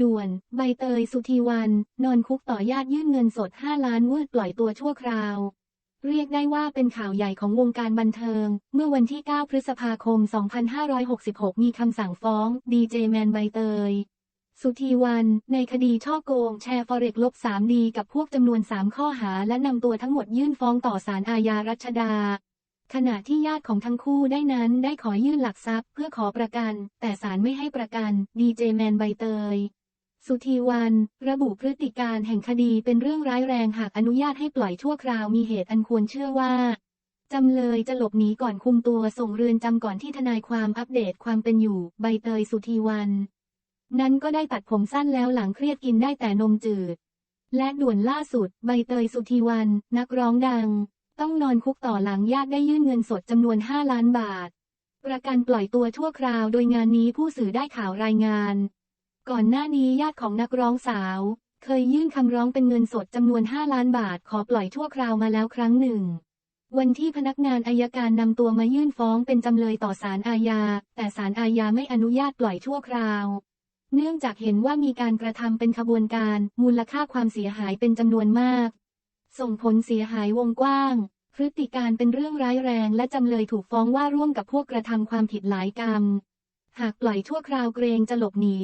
ด่วน ใบเตยสุธีวัน นอนคุกต่อญาติยื่นเงินสด 5 ล้านวืดปล่อยตัวชั่วคราว เรียกได้ว่าเป็นข่าวใหญ่ของวงการบันเทิง เมื่อวันที่ 9 พฤษภาคม 2566 มีคำสั่งฟ้อง ดีเจแมนใบเตย สุธีวัน ในคดีช่อโกงแชร์ฟอเร็กลบ3ดีกับพวกจำนวน 3 ข้อหา และนำตัวทั้งหมดยื่นฟ้องต่อศาลอาญารัชดาขณะที่ญาติของทั้งคู่ได้นั้นได้ขอยื่นหลักทรัพย์เพื่อขอประกัน แต่ศาลไม่ให้ประกัน ดีเจแมนใบเตย สุธีวัน ระบุพฤติการแห่งคดีเป็นเรื่องร้ายแรงหากอนุญาตให้ปล่อยชั่วคราวมีเหตุอันควรเชื่อว่าจำเลยจะหลบหนีก่อนคุมตัวส่งเรือนจำก่อนที่ทนายความอัปเดตความเป็นอยู่ ใบเตยสุธีวัน นั้นก็ได้ตัดผมสั้นแล้วหลังเครียดกินได้แต่นมจืด และด่วนล่าสุด ใบเตยสุธีวัน นักร้องดัง ต้องนอนคุกต่อหลังญาติได้ยื่นเงินสดจำนวน 5 ล้านบาท ประกันปล่อยตัวชั่วคราวโดยงานนี้ผู้สื่อได้ข่าวรายงาน ก่อนหน้านี้ญาติของนักร้องสาว เคยยื่นคำร้องเป็นเงินสดจำนวน 5 ล้านบาทขอปล่อยชั่วคราวมาแล้วครั้งหนึ่ง วันที่พนักงานอายการนำตัวมายื่นฟ้องเป็นจำเลยต่อศาลอาญา แต่ศาลอาญาไม่อนุญาตปล่อยชั่วคราว เนื่องจากเห็นว่ามีการกระทำเป็นขบวนการ มูลค่าความเสียหายเป็นจำนวนมาก ส่งผลเสียหายวงกว้าง พฤติการเป็นเรื่องร้ายแรงและจำเลยถูกฟ้องว่าร่วมกับพวกกระทำความผิดหลายกรรม หากปล่อยชั่วคราวเกรงจะหลบหนี